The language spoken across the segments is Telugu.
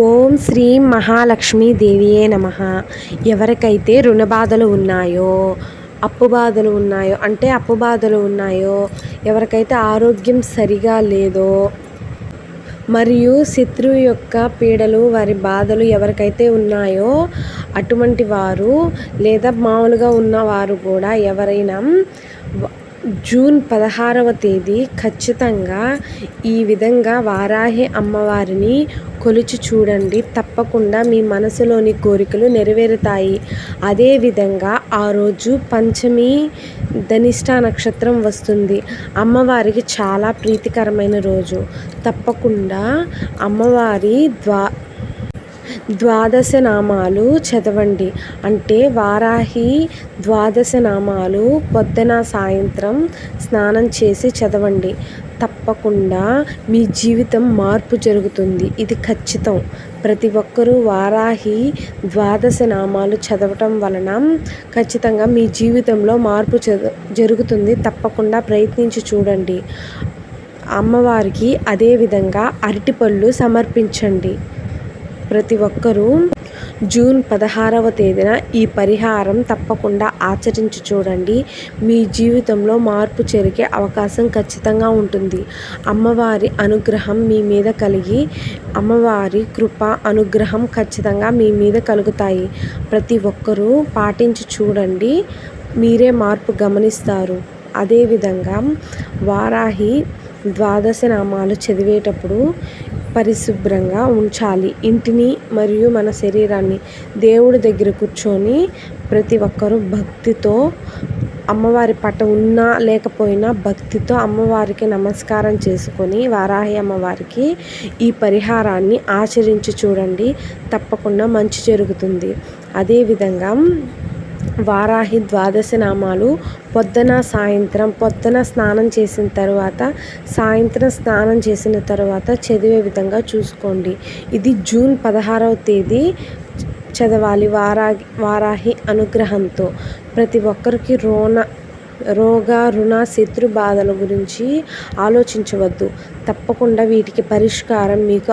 ఓం శ్రీ మహాలక్ష్మీ దేవియే నమ. ఎవరికైతే రుణ బాధలు ఉన్నాయో అప్పు బాధలు ఉన్నాయో అంటే అప్పు బాధలు ఉన్నాయో ఎవరికైతే ఆరోగ్యం సరిగా లేదో మరియు శత్రువు యొక్క పీడలు వారి బాధలు ఎవరికైతే ఉన్నాయో అటువంటి వారు లేదా మామూలుగా ఉన్నవారు కూడా ఎవరైనా జూన్ పదహారవ తేదీ ఖచ్చితంగా ఈ విధంగా వారాహి అమ్మవారిని కొలిచి చూడండి. తప్పకుండా మీ మనసులోని కోరికలు నెరవేరుతాయి. అదేవిధంగా ఆ రోజు పంచమి ధనిష్ట నక్షత్రం వస్తుంది. అమ్మవారికి చాలా ప్రీతికరమైన రోజు. తప్పకుండా అమ్మవారి ద్వా ద్వాదశ నామాలు చదవండి. అంటే వారాహి ద్వాదశ నామాలు పొద్దున సాయంత్రం స్నానం చేసి చదవండి. తప్పకుండా మీ జీవితం మార్పు జరుగుతుంది. ఇది ఖచ్చితం. ప్రతి ఒక్కరూ వారాహి ద్వాదశ నామాలు చదవటం వలన ఖచ్చితంగా మీ జీవితంలో మార్పు జరుగుతుంది. తప్పకుండా ప్రయత్నించి చూడండి. అమ్మవారికి అదేవిధంగా అరటిపళ్ళు సమర్పించండి. ప్రతి ఒక్కరూ జూన్ పదహారవ తేదీన ఈ పరిహారం తప్పకుండా ఆచరించి చూడండి. మీ జీవితంలో మార్పు జరిగే అవకాశం ఖచ్చితంగా ఉంటుంది. అమ్మవారి అనుగ్రహం మీ మీద కలిగి అమ్మవారి కృప అనుగ్రహం ఖచ్చితంగా మీ మీద కలుగుతాయి. ప్రతి ఒక్కరూ పాటించి చూడండి. మీరే మార్పు గమనిస్తారు. అదేవిధంగా వారాహి ద్వాదశ నామాలు చదివేటప్పుడు పరిశుభ్రంగా ఉంచాలి. ఇంటిని మరియు మన శరీరాన్ని దేవుడి దగ్గర కూర్చొని ప్రతి ఒక్కరూ భక్తితో అమ్మవారి పట ఉన్నా లేకపోయినా భక్తితో అమ్మవారికి నమస్కారం చేసుకొని వారాహి అమ్మవారికి ఈ పరిహారాన్ని ఆచరించి చూడండి. తప్పకుండా మంచి జరుగుతుంది. అదేవిధంగా వారాహి ద్వాదశ నామాలు పొద్దున సాయంత్రం పొద్దున స్నానం చేసిన తర్వాత సాయంత్రం స్నానం చేసిన తర్వాత చదివే విధంగా చూసుకోండి. ఇది జూన్ పదహారవ తేదీ చదవాలి వారాహి వారాహి అనుగ్రహంతో. ప్రతి ఒక్కరికి రోణ రోగ రుణ శత్రు బాధల గురించి ఆలోచించవద్దు. తప్పకుండా వీటికి పరిష్కారం మీకు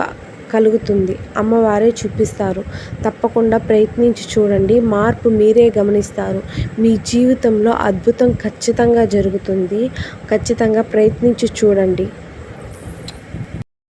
కలుగుతుంది. అమ్మవారే చూపిస్తారు. తప్పకుండా ప్రయత్నించి చూడండి. మార్పు మీరే గమనిస్తారు. మీ జీవితంలో అద్భుతం ఖచ్చితంగా జరుగుతుంది. ఖచ్చితంగా ప్రయత్నించి చూడండి.